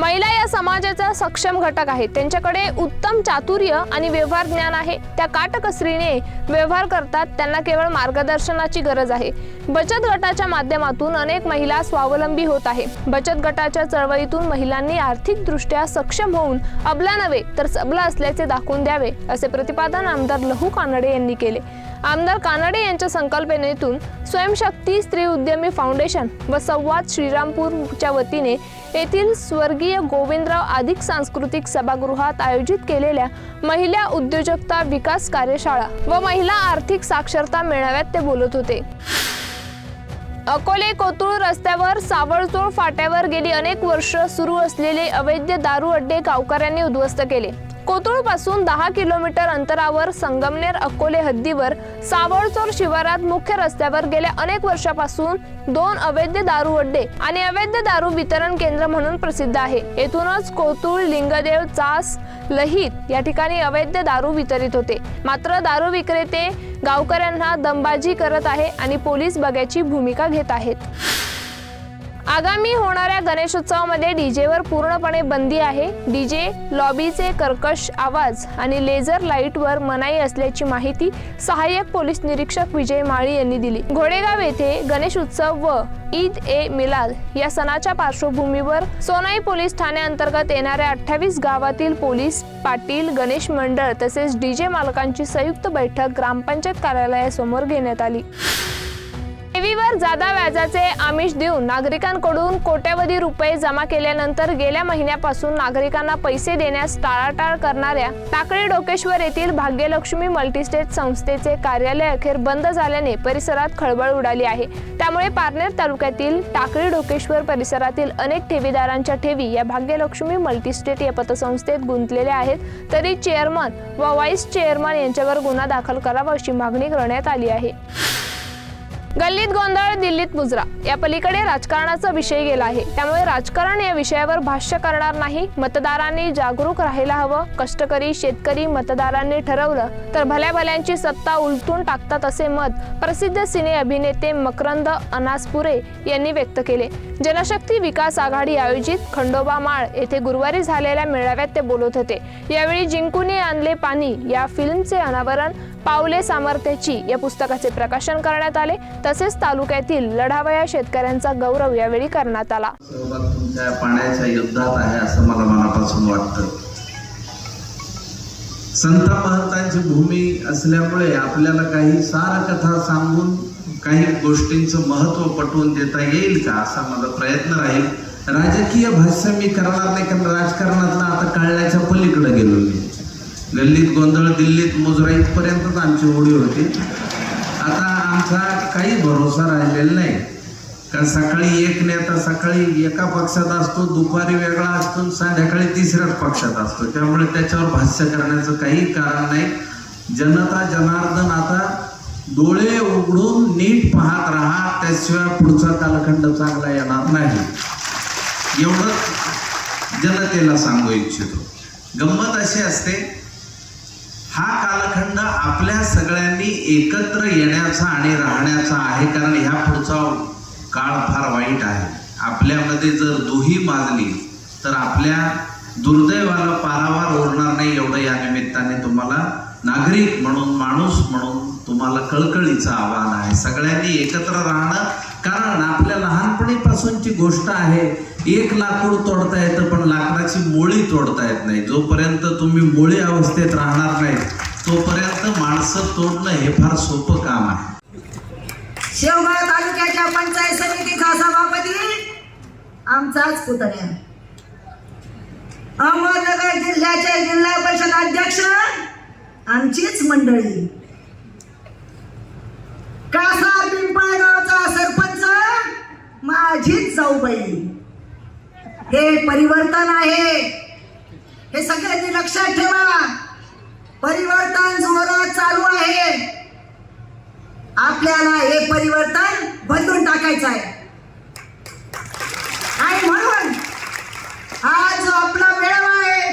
महिला या समाजाचा सक्षम घटक आहेत. त्यांच्याकडे उत्तम चातुर्य आणि व्यवहार ज्ञान आहे. त्या काटकसरीने व्यवहार करतात. त्यांना केवळ मार्गदर्शनाची गरज आहे. बचत गटाच्या माध्यमातून अनेक महिला स्वावलंबी होत आहे. बचत गटाच्या चळवळीतून महिलांनी आर्थिकदृष्ट्या सक्षम होऊन अबला नव्हे तर सबला असल्याचे दाखवून द्यावे असे प्रतिपादन आमदार लहू कानडे यांनी केले. आमदार कानडे यांच्या संकल्पनेतून स्वयंशक्ती स्त्री उद्यमी फाउंडेशन व संवाद श्रीरामपूरच्या वतीने येथील स्वर्गीय गोविंदराव आदिक सांस्कृतिक सभागृहात आयोजित केलेल्या महिला उद्योजकता विकास कार्यशाळा व महिला आर्थिक साक्षरता मेळाव्यात ते बोलत होते. अकोले कोतुळ रस्त्यावर सावळचोळ फाट्यावर गेली अनेक वर्ष सुरू असलेले अवैध दारू अड्डे गावकऱ्यांनी उद्ध्वस्त केले. कोतुळपासून दहा किलोमीटर अंतरावर संगमनेर अकोले हद्दीवर सावळचोर शिवारात मुख्य रस्त्यावर गेल्या अनेक वर्षापासून दोन अवैध दारू अड्डे आणि अवैध दारू वितरण केंद्र म्हणून प्रसिद्ध आहे. येथूनच कोतुळ लिंगदेव चास लहित या ठिकाणी अवैध दारू वितरित होते. मात्र दारू विक्रेते गावकऱ्यांना दमबाजी करत आहे आणि पोलीस बघ्याची भूमिका घेत आहेत. आगामी होणाऱ्या गणेशोत्सवामध्ये डीजेवर पूर्णपणे बंदी आहे. डीजे लॉबीचे कर्कश आवाज आणि लेझर लाईटवर मनाई असल्याची माहिती सहाय्यक पोलीस निरीक्षक विजय माळी यांनी दिली. घोडेगाव येथे गणेश उत्सव व ईद ए मिलाद या सणाच्या पार्श्वभूमीवर सोनाई पोलीस ठाण्याअंतर्गत येणाऱ्या अठ्ठावीस गावातील पोलीस पाटील गणेश मंडळ तसेच डीजे मालकांची संयुक्त बैठक ग्रामपंचायत कार्यालयासमोर घेण्यात आली. ठेवीवर जादा व्याजाचे आमिष देऊन नागरिकांकडून कोट्यवधी रुपये जमा केल्यानंतर गेल्या महिन्यापासून नागरिकांना पैसे देण्यास टाळाटाळ करणाऱ्या टाकळी डोकेश्वर येथील भाग्यलक्ष्मी मल्टीस्टेट संस्थेचे कार्यालय अखेर बंद झाल्याने परिसरात खळबळ उडाली आहे. त्यामुळे पारनेर तालुक्यातील टाकळी डोकेश्वर परिसरातील अनेक ठेवीदारांच्या ठेवी या भाग्यलक्ष्मी मल्टीस्टेट या पतसंस्थेत गुंतलेल्या आहेत. तरी चेअरमन व व्हाईस चेअरमन यांच्यावर गुन्हा दाखल करावा अशी मागणी करण्यात आली आहे. गल्लीत गोंधळ दिल्लीत मुजरा. या पलीकडे राजकारणाचा विषय गेला आहे. त्यामुळे राजकारण या विषयावर भाष्य करणार नाही. मतदारांनी जागरूक राहायला हवं. कष्टकरी शेतकरी मतदारांनी ठरवलं तर भल्या भल्यांची सत्ता उलटून टाकतात असे मत प्रसिद्ध सिने अभिनेते मकरंद अनासपुरे यांनी व्यक्त केले. जनशक्ती विकास आघाडी आयोजित खंडोबा माळ येथे गुरुवारी झालेल्या मेळाव्यात ते बोलत होते. यावेळी जिंकूने आणले पाणी या फिल्मचे अनावरण पावले सामर्थ्याची या पुस्तकाचे प्रकाशन करण्यात आले. तसेच तालुक्यातील लढावया शेतकऱ्यांचा गौरव यावेळी करण्यात आला. तुमच्या पाण्याच्या युद्धात आहे असं मला मनापासून वाटतं. संत महंतांची भूमी असल्यामुळे आपल्याला काही सार कथा सांगून काही गोष्टींचं महत्त्व पटवून देता येईल का असा माझा प्रयत्न राहील. राजकीय भाष्य मी करणार नाही कारण राजकारणातलं आता कळण्याच्या पलीकडे गेलो मी. गल्लीत गोंधळ दिल्लीत मुजरा इथपर्यंतच आमची होडी होती. आमचा काही भरोसा राहिलेला नाही. कारण सकाळी एक नेता सकाळी एका पक्षात असतो दुपारी वेगळा असतो संध्याकाळी तिसऱ्याच पक्षात असतो. त्यामुळे त्याच्यावर भाष्य करण्याचं काही कारण नाही. जनता जनार्दन आता डोळे उघडून नीट पाहत राहा त्याशिवाय पुढचा कालखंड चांगला येणार नाही. एवढंच जनतेला सांगू इच्छितो. गंमत अशी असते हा काल कालखंड आपल्या सगळ्यांनी एकत्र येण्याचा आणि राहण्याचा आहे कारण ह्या पुढचा काळ फार वाईट आहे. आपल्यामध्ये जर दुही माजली तर आपल्या दुर्दैवाला पारावार उरणार नाही एवढं या निमित्ताने तुम्हाला नागरिक म्हणून माणूस म्हणून तुम्हाला कळकळीचं आव्हान आहे. सगळ्यांनी एकत्र राहणं कारण आपल्या लहानपणीपासूनची गोष्ट आहे एक लाकूड तोडता येतं पण लाकडाची मुळी तोडता येत नाही. जोपर्यंत तुम्ही मुळी अवस्थेत राहणार नाही तोपर्यंत माणसं तोडणं हे फार सोपं काम आहे. शेवगाव तालुक्याच्या पंचायत समितीचा सभापती आमचाच पुतण्या. अहमदनगर जिल्ह्याचे जिल्हा परिषद अध्यक्ष आमचीच मंडळी. कासा पिंपळगावचा सरपंच माझीच जाऊबाई. हे परिवर्तन आहे. हे सगळ्यांनी लक्षात ठेवा. परिवर्तन जोरात चालू आहे. आपल्याला हे परिवर्तन बदलून टाकायचं आहे. आणि म्हणून हा जो आपला मेळावा आहे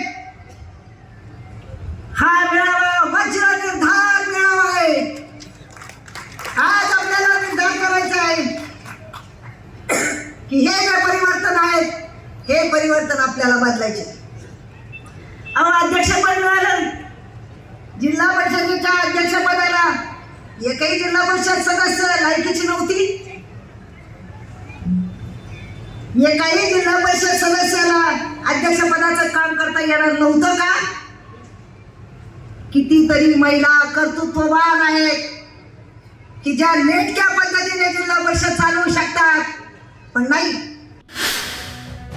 हा मेळावा वज्र निर्धार मेळावा आहे. आज आपल्याला निर्धार करायचा आहे की हे जे परिवर्तन आहेत हे परिवर्तन आपल्याला बदलायचे. एकही जिल्हा परिषद सदस्य लायकीची नव्हती. एकाही जिल्हा परिषद सदस्याला अध्यक्षपदाचं काम करता येणार नव्हतं का? कितीतरी महिला कर्तृत्ववान आहेत की ज्या नेटक्या पद्धतीने जिल्हा परिषद चालवू शकतात. पण नाही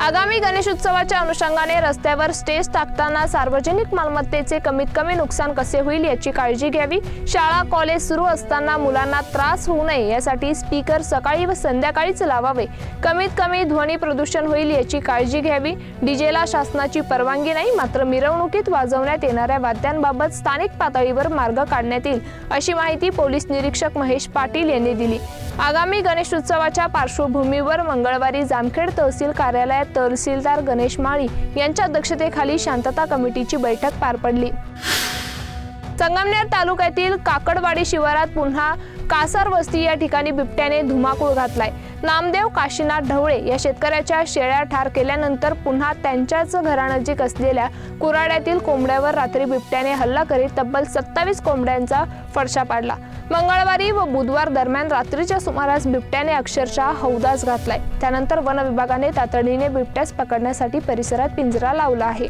आगामी गणेश उत्सवाच्या अनुषंगाने रस्त्यावर स्टेज टाकताना सार्वजनिक मालमत्तेचे कमीत कमी नुकसान कसे होईल याची काळजी घ्यावी. शाळा कॉलेज सुरू असताना मुलांना त्रास होऊ नये यासाठी स्पीकर सकाळी व संध्याकाळीच लावावे. कमीत कमी ध्वनी प्रदूषण होईल याची काळजी घ्यावी. डीजेला शासनाची परवानगी नाही मात्र मिरवणुकीत वाजवण्यात येणाऱ्या वाद्यांबाबत स्थानिक पातळीवर मार्ग काढण्यात येईल अशी माहिती पोलीस निरीक्षक महेश पाटील यांनी दिली. आगामी गणेश उत्सवाच्या पार्श्वभूमीवर मंगळवारी जामखेड तहसील कार्यालयात तहसीलदार गणेश माळी यांच्या अध्यक्षतेखाली शांतता कमिटीची बैठक पार पडली. संगमनेर तालुक्यातील काकडवाडी शिवारात पुन्हा कासार वस्ती या ठिकाणी बिबट्याने धुमाकूळ घातलाय. नामदेव काशीनाथ ढवळे या शेतकऱ्याच्या शेळ्या ठार केल्यानंतर पुन्हा त्यांच्याच घरानजीक असलेल्या कुराड्यातील कोंबड्यावर रात्री बिबट्याने हल्ला करीत तब्बल सत्तावीस कोंबड्यांचा फडशा पाडला. मंगळवारी व बुधवार दरम्यान रात्रीच्या सुमारास बिबट्याने अक्षरशः हौदास घातलाय. त्यानंतर वन विभागाने तातडीने बिबट्यास पकडण्यासाठी परिसरात पिंजरा लावला आहे.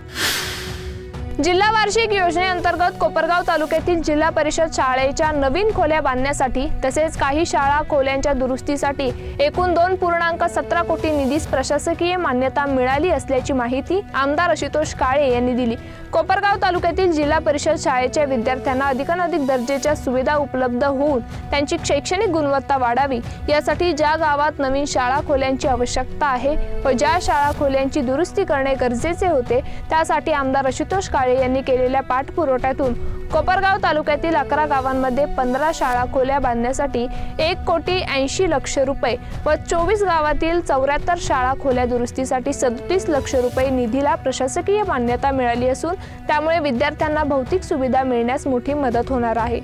जिल्हा वार्षिक योजनेअंतर्गत कोपरगाव तालुक्यातील जिल्हा परिषद शाळेच्या नवीन खोल्या बांधण्यासाठी तसेच काही शाळा खोल्यांच्या दुरुस्तीसाठी एकूण दोन पूर्णांक सतरा कोटी निधीस प्रशासकीय मान्यता मिळाली असल्याची माहिती आमदार आशुतोष काळे यांनी दिली. कोपरगाव तालुक्यातील जिल्हा परिषद शाळेच्या विद्यार्थ्यांना अधिकाधिक दर्जेच्या सुविधा उपलब्ध होऊन त्यांची शैक्षणिक गुणवत्ता वाढावी यासाठी ज्या गावात नवीन शाळा खोल्यांची आवश्यकता आहे व ज्या शाळा खोल्यांची दुरुस्ती करणे गरजेचे होते त्यासाठी आमदार आशुतोष काळे यांनी केलेल्या पाठपुरवठ्यातून कोपरगाव तालुक्यातील अकरा गावांमध्ये पंधरा शाळा खोल्या बांधण्यासाठी एक कोटी ऐंशी लक्ष रुपये व चोवीस गावातील चौऱ्याहत्तर शाळा खोल्या दुरुस्तीसाठी सदतीस लक्ष रुपये निधीला प्रशासकीय मान्यता मिळाली असून त्यामुळे विद्यार्थ्यांना भौतिक सुविधा मिळण्यास मोठी मदत होणार आहे.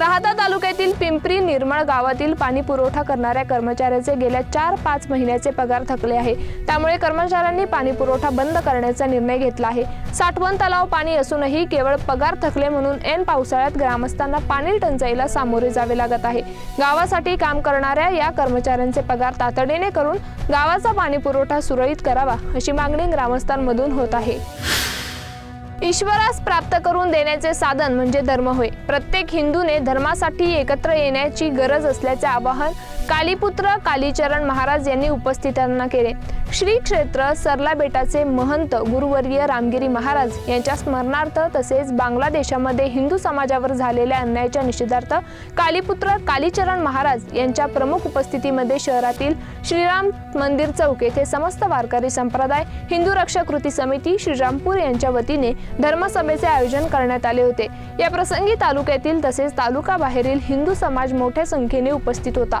राहता तालुक्यातील पिंपरी निर्मळ गावातील पाणी पुरवठा करणाऱ्या कर्मचाऱ्याचे गेल्या चार पाच महिन्याचे पगार थकले आहे. त्यामुळे कर्मचाऱ्यांनी पाणी पुरवठा बंद करण्याचा निर्णय घेतला आहे. साठवण तलाव पाणी असूनही केवळ पगार थकले म्हणून ऐन पावसाळ्यात ग्रामस्थांना पाणी टंचाईला सामोरे जावे लागत आहे. गावासाठी काम करणाऱ्या या कर्मचाऱ्यांचे पगार तातडीने करून गावाचा पाणी पुरवठा सुरळीत करावा अशी मागणी ग्रामस्थांमधून होत आहे. ईश्वरास प्राप्त करून देण्याचे साधन म्हणजे धर्म होय. प्रत्येक हिंदूने धर्मासाठी एकत्र येण्याची गरज असल्याचे आवाहन कालीपुत्र कालीचरण महाराज यांनी उपस्थितांना केले. श्री क्षेत्र सरला बेटाचे महंत गुरुवर्य रामगिरी महाराज यांच्या स्मरणार्थ तसेच बांगलादेशामध्ये हिंदू समाजावर झालेल्या अन्यायाच्या निषेधार्थ कालीपुत्र कालीचरण महाराज यांच्या प्रमुख उपस्थितीमध्ये शहरातील श्रीराम मंदिर चौक येथे समस्त वारकरी संप्रदाय हिंदू रक्षा कृती समिती श्रीरामपूर यांच्या वतीने धर्मसभेचे आयोजन करण्यात आले होते. या प्रसंगी तालुक्यातील तसेच तालुका बाहेरील हिंदू समाज मोठ्या संख्येने उपस्थित होता.